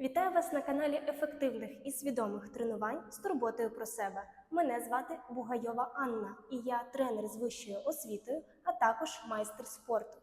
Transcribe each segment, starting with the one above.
Вітаю вас на каналі ефективних і свідомих тренувань з турботою про себе. Мене звати Бугайова Анна, і я тренер з вищою освітою, а також майстер спорту.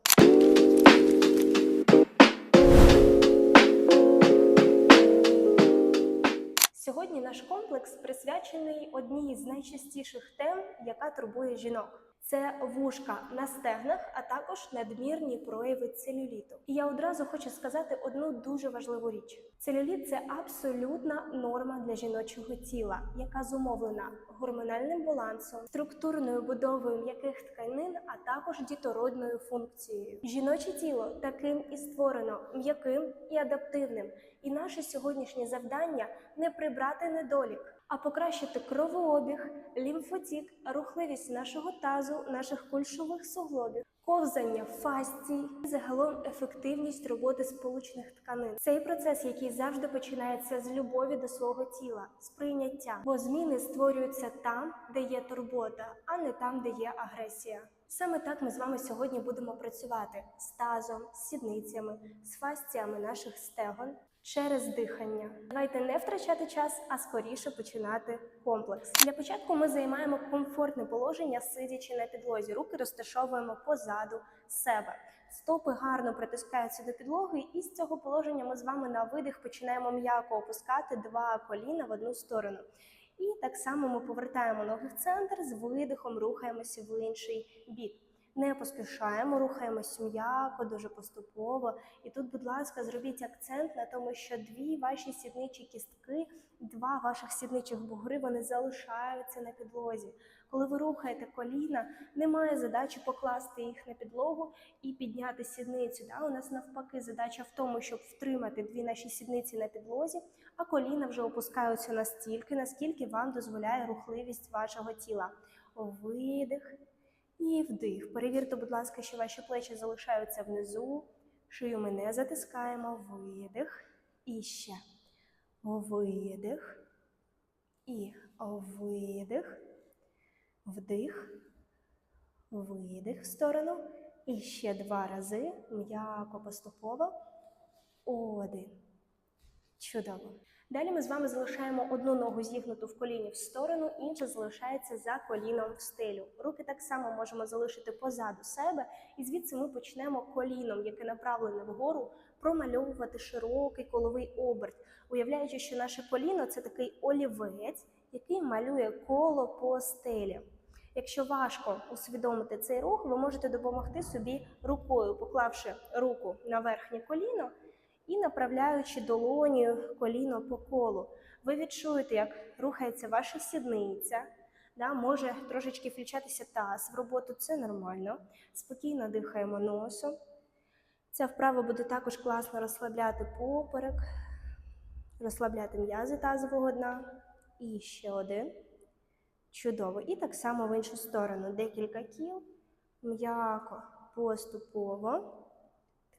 Сьогодні наш комплекс присвячений одній з найчастіших тем, яка турбує жінок. Це вушка на стегнах, а також надмірні прояви целюліту. І я одразу хочу сказати одну дуже важливу річ: целюліт це абсолютна норма для жіночого тіла, яка зумовлена гормональним балансом, структурною будовою м'яких тканин, а також дітородною функцією. Жіноче тіло таким і створено м'яким і адаптивним. І наше сьогоднішнє завдання не прибрати недолік, а покращити кровообіг, лімфотік, рухливість нашого тазу, наших кульшових суглобів, ковзання, фасцій, загалом ефективність роботи сполучних тканин. Цей процес, який завжди починається з любові до свого тіла, з прийняття, бо зміни створюються там, де є турбота, а не там, де є агресія. Саме так ми з вами сьогодні будемо працювати з тазом, з сідницями, з фасціями наших стегон через дихання. Давайте не втрачати час, а скоріше починати комплекс. Для початку ми займаємо комфортне положення, сидячи на підлозі. Руки розташовуємо позаду себе. Стопи гарно притискаються до підлоги, і з цього положення ми з вами на видих починаємо м'яко опускати два коліна в одну сторону. І так само ми повертаємо ноги в центр, з видихом рухаємося в інший бік. Не поспішаємо, рухаємось м'яко, дуже поступово. І тут, будь ласка, зробіть акцент на тому, що дві ваші сідничі кістки, два ваших сідничих бугри, вони залишаються на підлозі. Коли ви рухаєте коліна, немає задачі покласти їх на підлогу і підняти сідницю. Да? У нас навпаки задача в тому, щоб втримати дві наші сідниці на підлозі, а коліна вже опускаються настільки, наскільки вам дозволяє рухливість вашого тіла. Видих. І вдих. Перевірте, будь ласка, що ваші плечі залишаються внизу. Шию ми не затискаємо. Видих. І ще. Видих. І видих. Вдих. Видих в сторону. І ще два рази. М'яко поступово. Один. Чудово. Далі ми з вами залишаємо одну ногу зігнуту в коліні в сторону, інша залишається за коліном в стелю. Руки так само можемо залишити позаду себе, і звідси ми почнемо коліном, яке направлене вгору, промальовувати широкий коловий оберт, уявляючи, що наше коліно це такий олівець, який малює коло по стелі. Якщо важко усвідомити цей рух, ви можете допомогти собі рукою, поклавши руку на верхнє коліно і направляючи долонію коліно по колу. Ви відчуєте, як рухається ваша сідниця, да, може трошечки включатися таз в роботу, це нормально. Спокійно дихаємо носом. Ця вправа буде також класно розслабляти поперек, розслабляти м'язи тазового дна. І ще один. Чудово. І так само в іншу сторону. Декілька кіл. М'яко, поступово.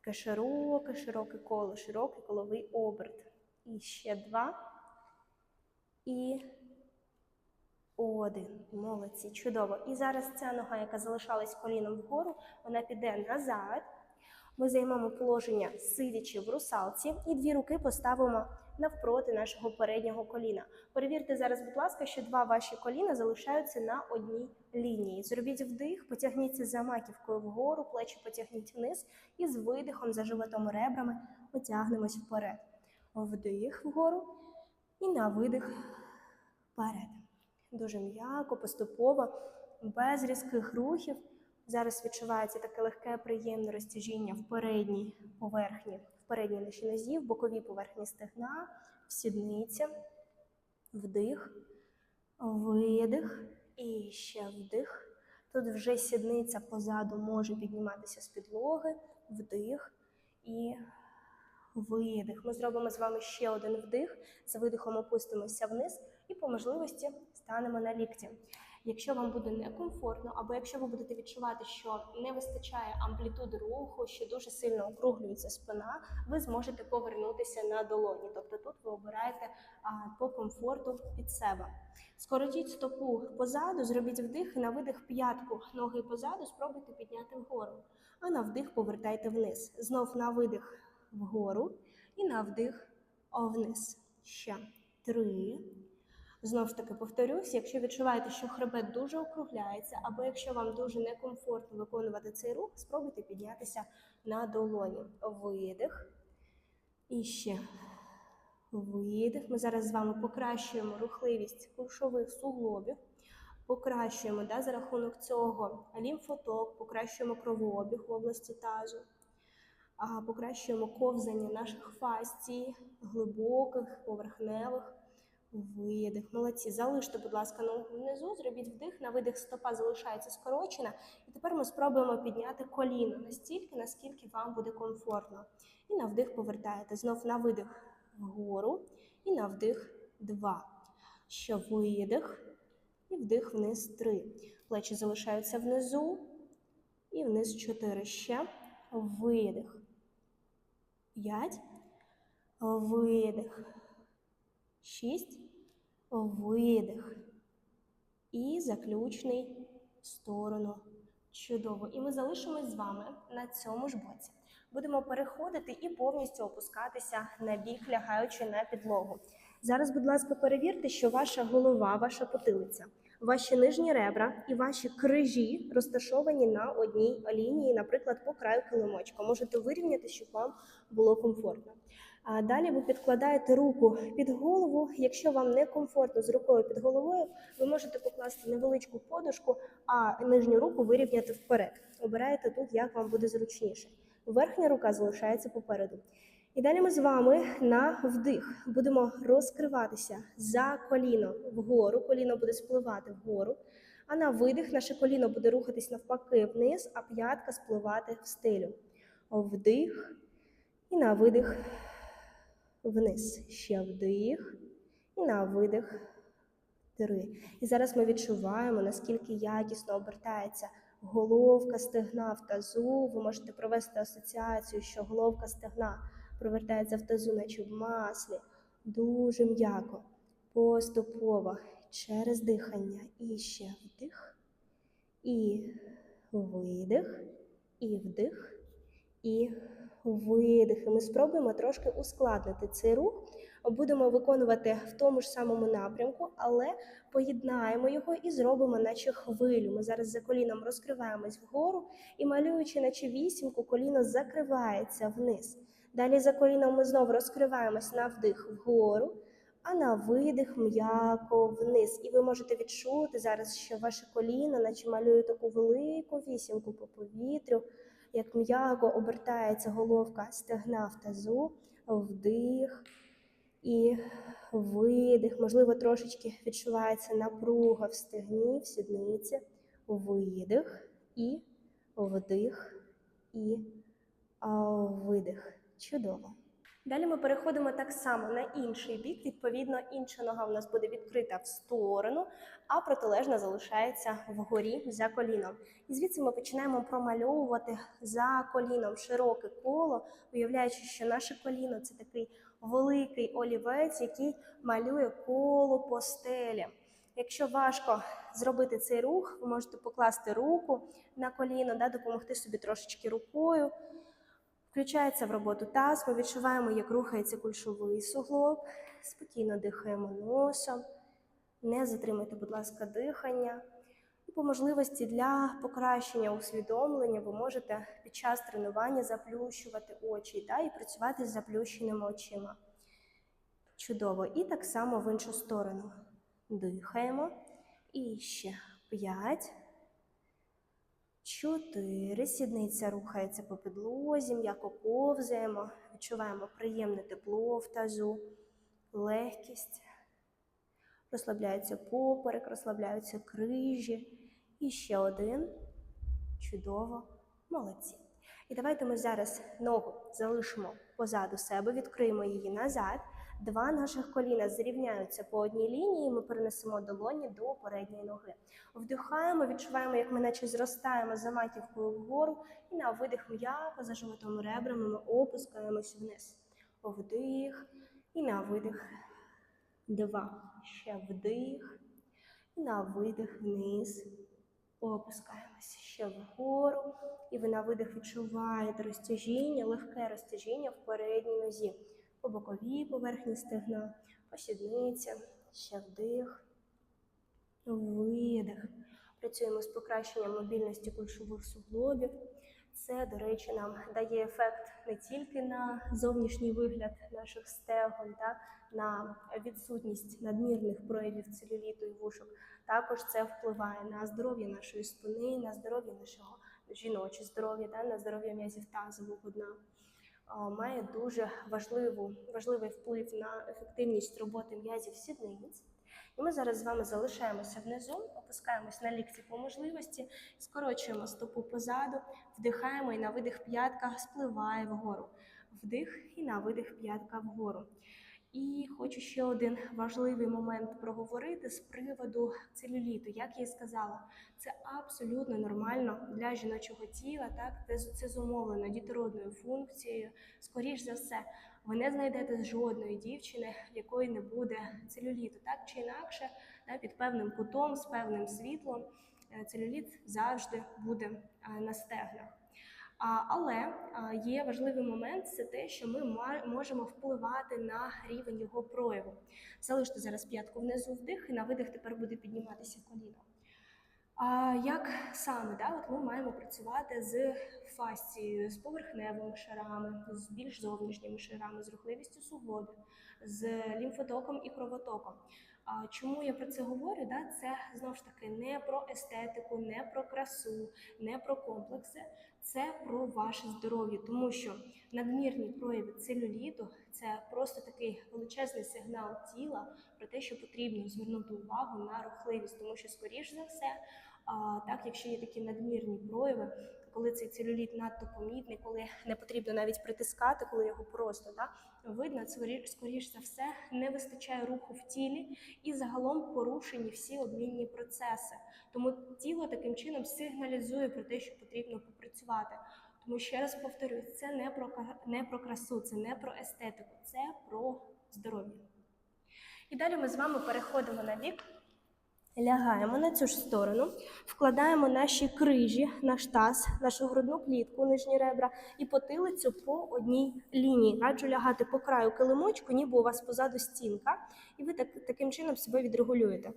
Таке широке, широке коло, широкий коловий оберт. І ще два. І один. Молодці. Чудово. І зараз ця нога, яка залишалась коліном вгору, вона піде назад. Ми займемо положення, сидячи в русалці, і дві руки поставимо навпроти нашого переднього коліна. Перевірте зараз, будь ласка, що два ваші коліна залишаються на одній лінії. Зробіть вдих, потягніться за маківкою вгору, плечі потягніть вниз і з видихом за животом ребрами потягнемось вперед. Вдих вгору і на видих вперед. Дуже м'яко, поступово, без різких рухів. Зараз відчувається таке легке, приємне розтяжіння в передній поверхні, передній нашій нозі, в боковій поверхні стегна, в сідниця, вдих, видих і ще вдих. Тут вже сідниця позаду може підніматися з підлоги, вдих і видих. Ми зробимо з вами ще один вдих. З видихом опустимося вниз і по можливості станемо на лікті. Якщо вам буде некомфортно, або якщо ви будете відчувати, що не вистачає амплітуди руху, що дуже сильно округлюється спина, ви зможете повернутися на долоні. Тобто тут ви обираєте по комфорту під себе. Скоротіть стопу позаду, зробіть вдих і на видих п'ятку ноги позаду, спробуйте підняти вгору. А на вдих повертайте вниз. Знов на видих вгору і на вдих вниз. Ще. Три. Знову ж таки повторюсь, якщо відчуваєте, що хребет дуже округляється, або якщо вам дуже некомфортно виконувати цей рух, спробуйте піднятися на долоні. Видих. І ще видих. Ми зараз з вами покращуємо рухливість кульшових суглобів, покращуємо да, за рахунок цього лімфоток, покращуємо кровообіг в області тазу, покращуємо ковзання наших фасцій, глибоких, поверхневих. Видих. Молодці. Залиште, будь ласка, ногу внизу, зробіть вдих, на видих стопа залишається скорочена. І тепер ми спробуємо підняти коліно настільки, наскільки вам буде комфортно. І на вдих повертаєте. Знов на видих вгору і на вдих два. Ще видих і вдих вниз три. Плечі залишаються внизу і вниз чотири. Ще видих. П'ять. Видих. Шість. Видих. І заключний в сторону. Чудово. І ми залишимось з вами на цьому ж боці. Будемо переходити і повністю опускатися на бік, лягаючи на підлогу. Зараз, будь ласка, перевірте, що ваша голова, ваша потилиця, ваші нижні ребра і ваші крижі розташовані на одній лінії, наприклад, по краю килимочка. Можете вирівняти, щоб вам було комфортно. А далі ви підкладаєте руку під голову. Якщо вам не комфортно з рукою під головою, ви можете покласти невеличку подушку, а нижню руку вирівняти вперед. Обираєте тут, як вам буде зручніше. Верхня рука залишається попереду. І далі ми з вами на вдих будемо розкриватися за коліно вгору. Коліно буде спливати вгору. А на видих наше коліно буде рухатись навпаки вниз, а п'ятка спливати в стелю. Вдих. І на видих вниз. Ще вдих. І на видих. Три. І зараз ми відчуваємо, наскільки якісно обертається головка стегна в тазу. Ви можете провести асоціацію, що головка стегна провертається в тазу, наче в маслі. Дуже м'яко, поступово, через дихання. І ще вдих, і видих, і вдих, і видих. І ми спробуємо трошки ускладнити цей рух. Будемо виконувати в тому ж самому напрямку, але поєднаємо його і зробимо наче хвилю. Ми зараз за коліном розкриваємось вгору і малюючи, наче вісімку, коліно закривається вниз. Далі за коліном ми знову розкриваємось на вдих вгору, а на видих м'яко вниз. І ви можете відчути зараз, що ваше коліно, наче малює таку велику вісімку по повітрю, як м'яко обертається головка стегна в тазу, вдих і видих. Можливо, трошечки відчувається напруга в стегні, в сідниці, видих і вдих і видих. Чудово. Далі ми переходимо так само на інший бік. Відповідно, інша нога в нас буде відкрита в сторону, а протилежна залишається вгорі за коліном. І звідси ми починаємо промальовувати за коліном широке коло, уявляючи, що наше коліно це такий великий олівець, який малює коло по стелі. Якщо важко зробити цей рух, ви можете покласти руку на коліно, да, допомогти собі трошечки рукою. Включається в роботу таз, ми відчуваємо, як рухається кульшовий суглоб. Спокійно дихаємо носом. Не затримуйте, будь ласка, дихання. По можливості для покращення усвідомлення ви можете під час тренування заплющувати очі да, і працювати з заплющеними очима. Чудово. І так само в іншу сторону. Дихаємо. І ще п'ять. Чотири. Сідниця рухається по підлозі, м'яко ковзаємо, відчуваємо приємне тепло в тазу, легкість. Розслабляється поперек, розслабляються крижі. І ще один. Чудово. Молодці. І давайте ми зараз ногу залишимо позаду себе, відкриємо її назад. Два наших коліна зрівняються по одній лінії, ми перенесемо долоні до передньої ноги. Вдихаємо, відчуваємо, як ми наче зростаємо за маківкою вгору, і на видих м'яко за животом ребрами ми опускаємось вниз. Вдих і на видих. Два. Ще вдих. І на видих вниз. Опускаємося ще вгору. І ви на видих відчуваєте розтяжіння, легке розтяжіння в передній нозі. По боковій поверхні стегна, по сідниці, ще вдих, видих. Працюємо з покращенням мобільності кульшових суглобів. Це, до речі, нам дає ефект не тільки на зовнішній вигляд наших стегон, та на відсутність надмірних проявів целюліту і вушок. Також це впливає на здоров'я нашої спини, на здоров'я нашого жіноче здоров'я, на здоров'я м'язів тазового дна. Має дуже важливу, важливий вплив на ефективність роботи м'язів сідниць. І ми зараз з вами залишаємося внизу, опускаємось на лікті по можливості, скорочуємо стопу позаду, вдихаємо і на видих п'ятка спливає вгору. Вдих і на видих п'ятка вгору. І хочу ще один важливий момент проговорити з приводу целюліту. Як я і сказала, це абсолютно нормально для жіночого тіла, так це, це зумовлено дітородною функцією. Скоріш за все, ви не знайдете жодної дівчини, в якої не буде целюліту, так чи інакше, да, під певним кутом, з певним світлом, е, целюліт завжди буде е, на стегнах. Але є важливий момент це те, що ми можемо впливати на рівень його прояву. Залиште зараз п'ятку внизу вдих, і на видих тепер буде підніматися коліно. Як саме да, от ми маємо працювати з фасцією, з поверхневими шарами, з більш зовнішніми шарами, з рухливістю суглобів, з лімфотоком і кровотоком. Чому я про це говорю? Да? Це знову ж таки не про естетику, не про красу, не про комплекси, це про ваше здоров'я, тому що надмірні прояви целюліту це просто такий величезний сигнал тіла про те, що потрібно звернути увагу на рухливість, тому що, скоріш за все, так, якщо є такі надмірні прояви, коли цей целюліт надто помітний, коли не потрібно навіть притискати, коли його просто да, видно, скоріш, за все не вистачає руху в тілі і загалом порушені всі обмінні процеси. Тому тіло таким чином сигналізує про те, що потрібно попрацювати. Тому ще раз повторюсь, це не про не про красу, це не про естетику, це про здоров'я. І далі ми з вами переходимо на бік. Лягаємо на цю ж сторону, вкладаємо наші крижі, наш таз, нашу грудну клітку, нижні ребра і потилицю по одній лінії. Раджу лягати по краю килимочку, ніби у вас позаду стінка, і ви так, таким чином себе відрегулюєте.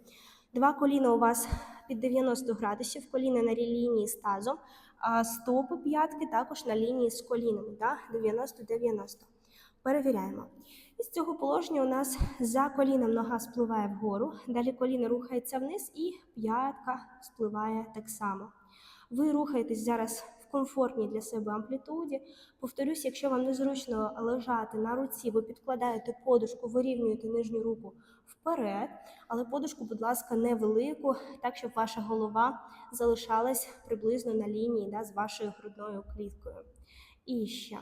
Два коліна у вас під 90 градусів, коліна на лінії з тазом, а стопи п'ятки також на лінії з колінами, да? 90-90. Перевіряємо. І з цього положення у нас за коліном нога спливає вгору, далі коліно рухається вниз і п'ятка спливає так само. Ви рухаєтесь зараз в комфортній для себе амплітуді. Повторюсь, якщо вам незручно лежати на руці, ви підкладаєте подушку, вирівнюєте нижню руку вперед, але подушку, будь ласка, невелику, так щоб ваша голова залишалась приблизно на лінії да, з вашою грудною кліткою. І ще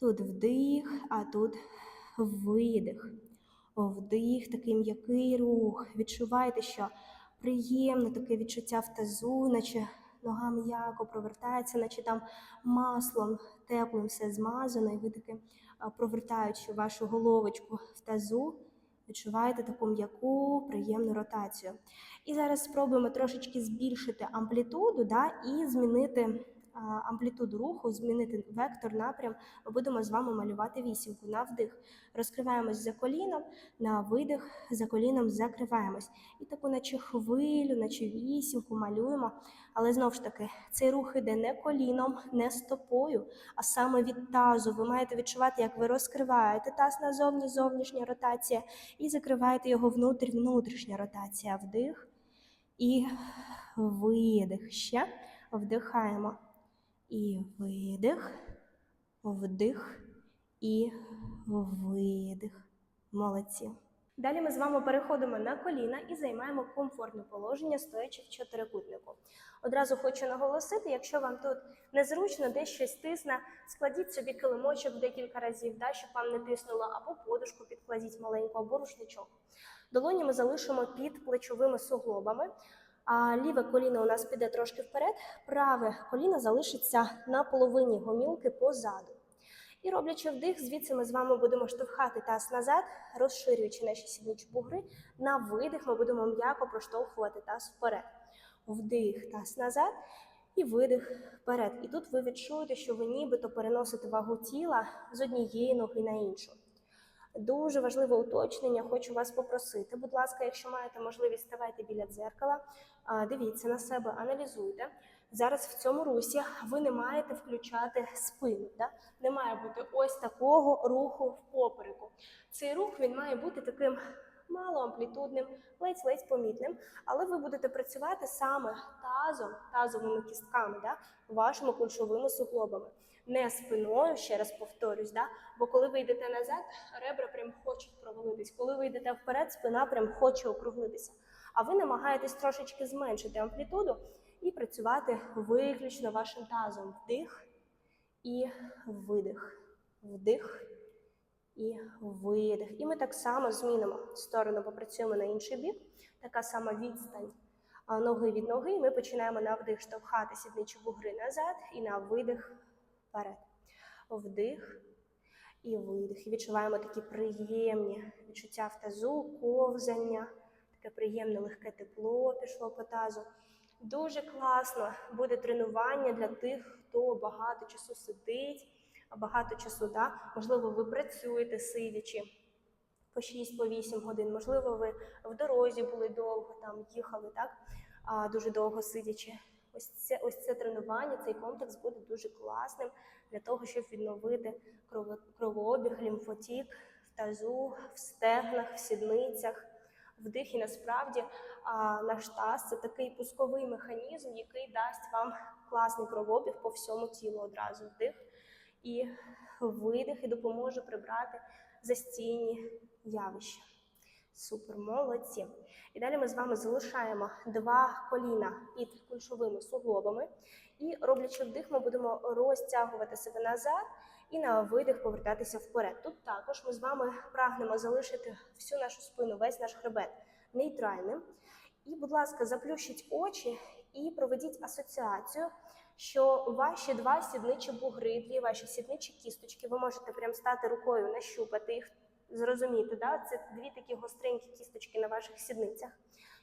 тут вдих, а тут видих. Вдих, такий м'який рух. Відчувайте, що приємне таке відчуття в тазу, наче нога м'яко провертається, наче там маслом теплим все змазано, і ви таки провертаючи вашу головочку в тазу, відчуваєте таку м'яку, приємну ротацію. І зараз спробуємо трошечки збільшити амплітуду да, і змінити амплітуду руху, змінити вектор, напрям. Ми будемо з вами малювати вісімку на вдих. Розкриваємось за коліном, на видих за коліном закриваємось. І таку, наче хвилю, наче вісімку малюємо. Але знову ж таки, цей рух іде не коліном, не стопою, а саме від тазу. Ви маєте відчувати, як ви розкриваєте таз назовні, зовнішня ротація, і закриваєте його внутрі, внутрішня ротація. Вдих і видих. Ще вдихаємо. І видих, вдих і видих. Молодці. Далі ми з вами переходимо на коліна і займаємо комфортне положення, стоячи в чотирикутнику. Одразу хочу наголосити, якщо вам тут незручно, десь щось тисне, складіть собі килимочок декілька разів, да, щоб вам не тиснуло, або подушку підкладіть маленьку, або рушничок. Долоні ми залишимо під плечовими суглобами. А ліве коліно у нас піде трошки вперед, праве коліно залишиться на половині гомілки позаду. І роблячи вдих, звідси ми з вами будемо штовхати таз назад, розширюючи наші сідничі бугри. На видих ми будемо м'яко проштовхувати таз вперед. Вдих, таз назад і видих вперед. І тут ви відчуєте, що ви нібито переносите вагу тіла з однієї ноги на іншу. Дуже важливе уточнення. Хочу вас попросити. Будь ласка, якщо маєте можливість, ставайте біля дзеркала, дивіться на себе, аналізуйте. Зараз в цьому русі ви не маєте включати спину. Да? Не має бути ось такого руху в попереку. Цей рух він має бути таким малоамплітудним, ледь-ледь помітним, але ви будете працювати саме тазом, тазовими кістками, да? вашими кульшовими суглобами. Не спиною, ще раз повторюсь, да? бо коли ви йдете назад, ребра прям хочуть провалитись. Коли ви йдете вперед, спина прям хоче округлитися. А ви намагаєтесь трошечки зменшити амплітуду і працювати виключно вашим тазом. Вдих і видих. Вдих і видих. І ми так само змінимо сторону, попрацюємо на інший бік. Така сама відстань ноги від ноги. І ми починаємо на вдих штовхати сідничі бугри назад і на видих вперед. Вдих і видих. І відчуваємо такі приємні відчуття в тазу, ковзання, таке приємне легке тепло пішло по тазу. Дуже класно буде тренування для тих, хто багато часу сидить, багато часу, да? можливо, ви працюєте сидячи по 6-8 годин, можливо, ви в дорозі були довго, там їхали так, а, дуже довго сидячи. Ось це, ось це тренування, цей комплекс буде дуже класним для того, щоб відновити кровообіг, лімфотік в тазу, в стегнах, в сідницях, вдих. І насправді наш таз це такий пусковий механізм, який дасть вам класний кровообіг по всьому тілу одразу. Вдих і видих, і допоможе прибрати застійні явища. Супер, молодці. І далі ми з вами залишаємо два коліна під кульшовими суглобами. І роблячи вдих, ми будемо розтягувати себе назад і на видих повертатися вперед. Тут також ми з вами прагнемо залишити всю нашу спину, весь наш хребет нейтральним. І, будь ласка, заплющіть очі і проведіть асоціацію, що ваші два сідничі бугри, дві ваші сідничі кісточки, ви можете прям стати рукою, нащупати їх, зрозуміти, да? це дві такі гостренькі кісточки на ваших сідницях.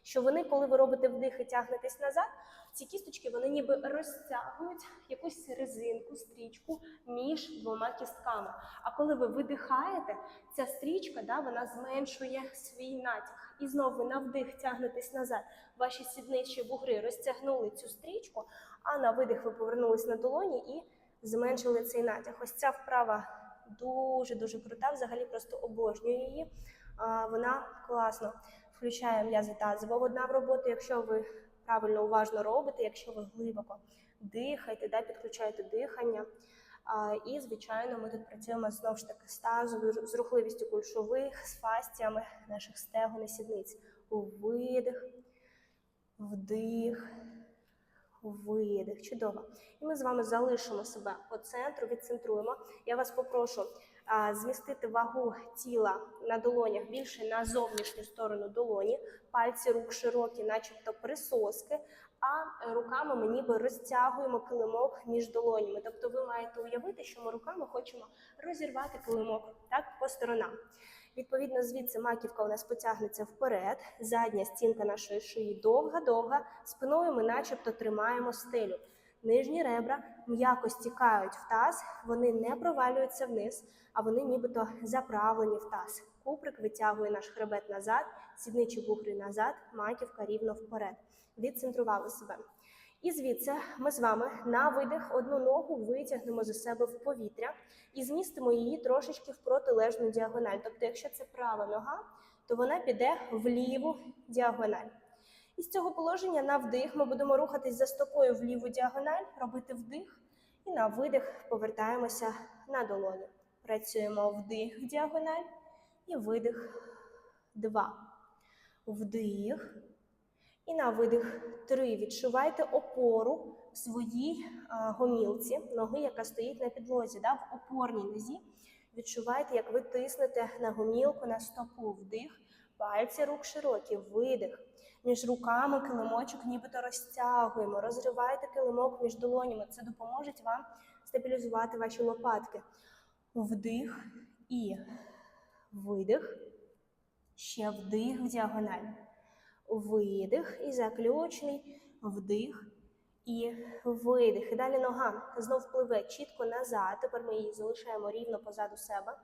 Що вони, коли ви робите вдих і тягнетесь назад, ці кісточки вони ніби розтягують якусь резинку, стрічку між двома кістками. А коли ви видихаєте, ця стрічка да, вона зменшує свій натяг. І знову ви на вдих тягнетесь назад. Ваші сідничі бугри розтягнули цю стрічку, а на видих ви повернулись на долоні і зменшили цей натяг. Ось ця вправа дуже-дуже крута, взагалі просто обожнюю її. А, Вона класно включає м'язи тазового дна в роботу, якщо ви правильно уважно робите, якщо ви глибоко дихаєте, да, підключаєте дихання. А, і, звичайно, ми тут працюємо знову ж таки з тазовою, з рухливістю кульшових, з фастіями наших стегон і сідниць. Видих, вдих, видих. Чудово. І ми з вами залишимо себе по центру, відцентруємо. Я вас попрошу змістити вагу тіла на долонях більше на зовнішню сторону долоні, пальці рук широкі, начебто присоски, а руками ми ніби розтягуємо килимок між долонями. Тобто ви маєте уявити, що ми руками хочемо розірвати килимок так, по сторонам. Відповідно, звідси маківка у нас потягнеться вперед, задня стінка нашої шиї довга-довга, спиною ми начебто тримаємо стелю. Нижні ребра м'яко стікають в таз, вони не провалюються вниз, а вони нібито заправлені в таз. Куприк витягує наш хребет назад, сідничі бугри назад, маківка рівно вперед. Відцентрували себе. І звідси ми з вами на видих одну ногу витягнемо за себе в повітря і змістимо її трошечки в протилежну діагональ. Тобто, якщо це права нога, то вона піде в ліву діагональ. І з цього положення на вдих ми будемо рухатись за стопою в ліву діагональ, робити вдих, і на видих повертаємося на долоні. Працюємо вдих діагональ і видих. Два. Вдих. І на видих три. Відчувайте опору в своїй гомілці, ноги, яка стоїть на підлозі, да, в опорній нозі. Відчувайте, як ви тиснете на гомілку, на стопу. Вдих, пальці рук широкі, видих. Між руками килимочок нібито розтягуємо. Розривайте килимок між долонями. Це допоможе вам стабілізувати ваші лопатки. Вдих і видих. Ще вдих в діагональ. Видих і заключний вдих і видих. І далі нога знов впливе чітко назад. Тепер ми її залишаємо рівно позаду себе.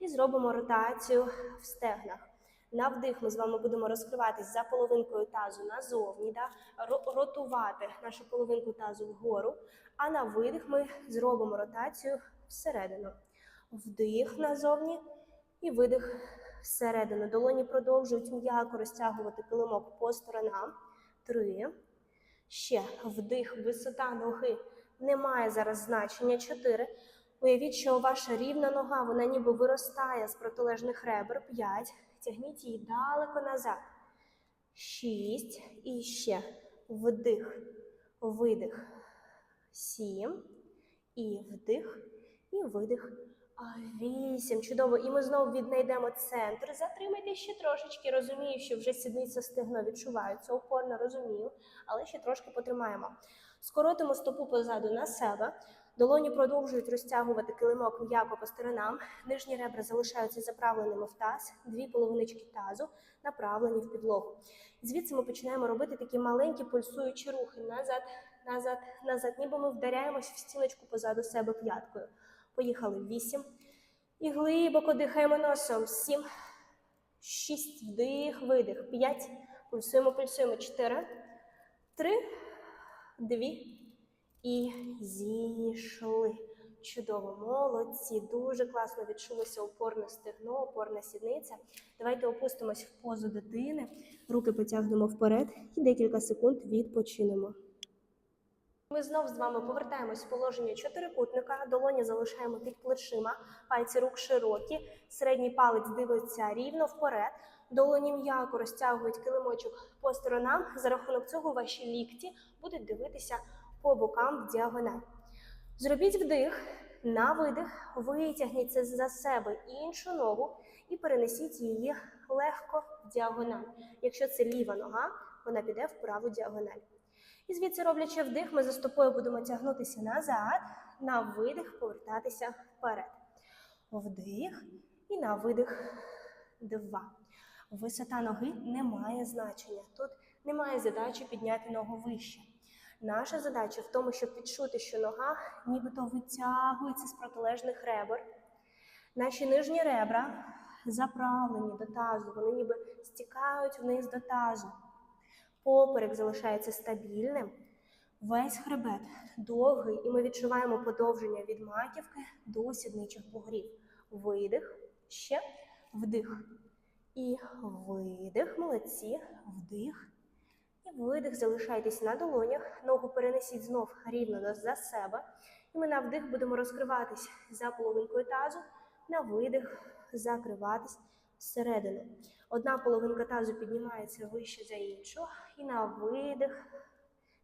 І зробимо ротацію в стегнах. На вдих ми з вами будемо розкриватись за половинкою тазу назовні, да? ротувати нашу половинку тазу вгору. А на видих ми зробимо ротацію всередину. Вдих назовні і видих всередину. Долоні продовжують м'яко розтягувати килимок по сторонам. Три. Ще вдих, висота ноги. Немає зараз значення. Чотири. Уявіть, що ваша рівна нога, вона ніби виростає з протилежних ребер. П'ять. Тягніть її далеко назад. Шість. І ще. Вдих, видих. Сім. І вдих, і видих. Вісім. Чудово. І ми знову віднайдемо центр. Затримайте ще трошечки. Розумію, що вже сідниця стегно відчуваються. Опорно розумію, але ще трошки потримаємо. Скоротимо стопу позаду на себе. Долоні продовжують розтягувати килимок м'яко по сторонам. Нижні ребра залишаються заправленими в таз, дві половиночки тазу направлені в підлогу. Звідси ми починаємо робити такі маленькі пульсуючі рухи назад, назад, назад, ніби ми вдаряємось в стіночку позаду себе п'яткою. Поїхали. Вісім. І глибоко дихаємо носом. Сім. Шість. Вдих, видих. П'ять. Пульсуємо, пульсуємо. Чотири. Три. Дві. І зійшли. Чудово, молодці. Дуже класно відчулося опорне стегно, опорна сідниця. Давайте опустимось в позу дитини. Руки потягнемо вперед і декілька секунд відпочинемо. Ми знов з вами повертаємось в положення чотирикутника, долоні залишаємо під плечима, пальці рук широкі, середній палець дивиться рівно вперед, долоні м'яко розтягують килимочок по сторонам. За рахунок цього ваші лікті будуть дивитися по бокам в діагональ. Зробіть вдих, на видих, витягніть за себе іншу ногу і перенесіть її легко в діагональ. Якщо це ліва нога, вона піде в праву діагональ. І звідси роблячи вдих, ми за стопою будемо тягнутися назад, на видих повертатися вперед. Вдих і на видих два. Висота ноги не має значення. Тут немає задачі підняти ногу вище. Наша задача в тому, щоб відчути, що нога нібито витягується з протилежних ребер. Наші нижні ребра заправлені до тазу, вони ніби стікають вниз до тазу. Поперек залишається стабільним. Весь хребет довгий, і ми відчуваємо подовження від маківки до сідничих бугрів. Видих, ще вдих. І видих, молодці, вдих. Видих, залишайтесь на долонях. Ногу перенесіть знов рівно за себе. І ми на вдих будемо розкриватись за половинкою тазу, на видих закриватись всередину. Одна половинка тазу піднімається вище за іншу, і на видих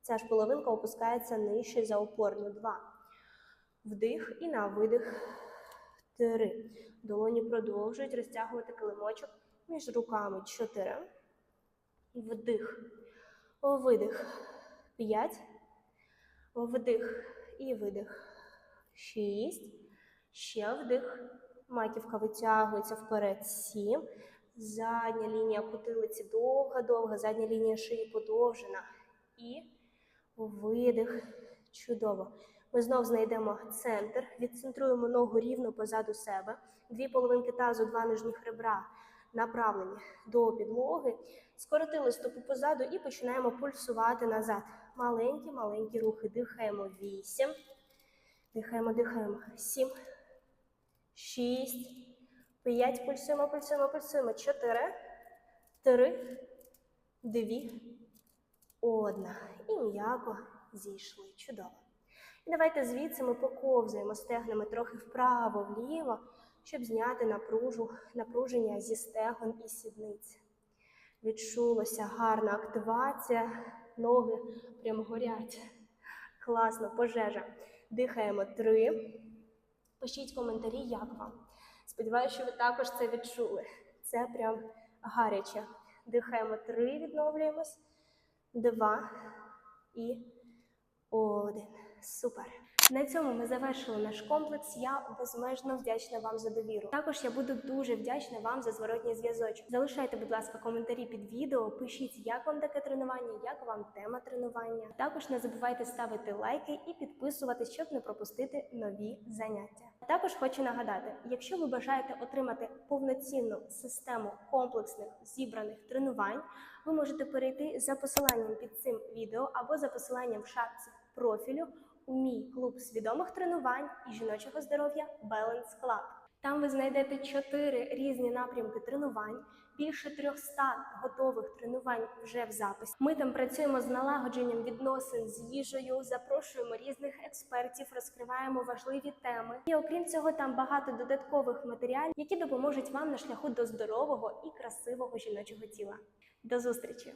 ця ж половинка опускається нижче за опорну. Два. Вдих і на видих. Три. Долоні продовжують розтягувати килимочок між руками. Чотири. Вдих. Видих. П'ять. Вдих і видих. Шість. Ще вдих. Маківка витягується вперед. Сім. Задня лінія потилиці довга-довга, задня лінія шиї подовжена. І видих. Чудово. Ми знов знайдемо центр, відцентруємо ногу рівно позаду себе. Дві половинки тазу, два нижніх ребра направлені до підлоги. Скоротили стопу позаду і починаємо пульсувати назад. Маленькі-маленькі рухи. Дихаємо. Вісім. Дихаємо, дихаємо. Сім. Шість. П'ять. Пульсуємо, пульсуємо, пульсуємо. Чотири. Три. Дві. Одна. І м'яко зійшли. Чудово. І давайте звідси ми поковзаємо стегнами трохи вправо-вліво, щоб зняти напружу, напруження зі стегон і сідниць. Відчулося гарна активація, ноги прям горять. Класно, пожежа. Дихаємо три. Пишіть коментарі, як вам. Сподіваюся, що ви також це відчули. Це прям гаряче. Дихаємо три, відновлюємось. Два і один. Супер. На цьому ми завершили наш комплекс. Я безмежно вдячна вам за довіру. Також я буду дуже вдячна вам за зворотній зв'язочок. Залишайте, будь ласка, коментарі під відео. Пишіть, як вам таке тренування, як вам тема тренування. Також не забувайте ставити лайки і підписуватись, щоб не пропустити нові заняття. Також хочу нагадати, якщо ви бажаєте отримати повноцінну систему комплексних зібраних тренувань, ви можете перейти за посиланням під цим відео або за посиланням в шапці профілю мій клуб свідомих тренувань і жіночого здоров'я Balance Club. Там ви знайдете чотири різні напрямки тренувань, більше 300 готових тренувань вже в записі. Ми там працюємо з налагодженням відносин з їжею, запрошуємо різних експертів, розкриваємо важливі теми. І окрім цього, там багато додаткових матеріалів, які допоможуть вам на шляху до здорового і красивого жіночого тіла. До зустрічі!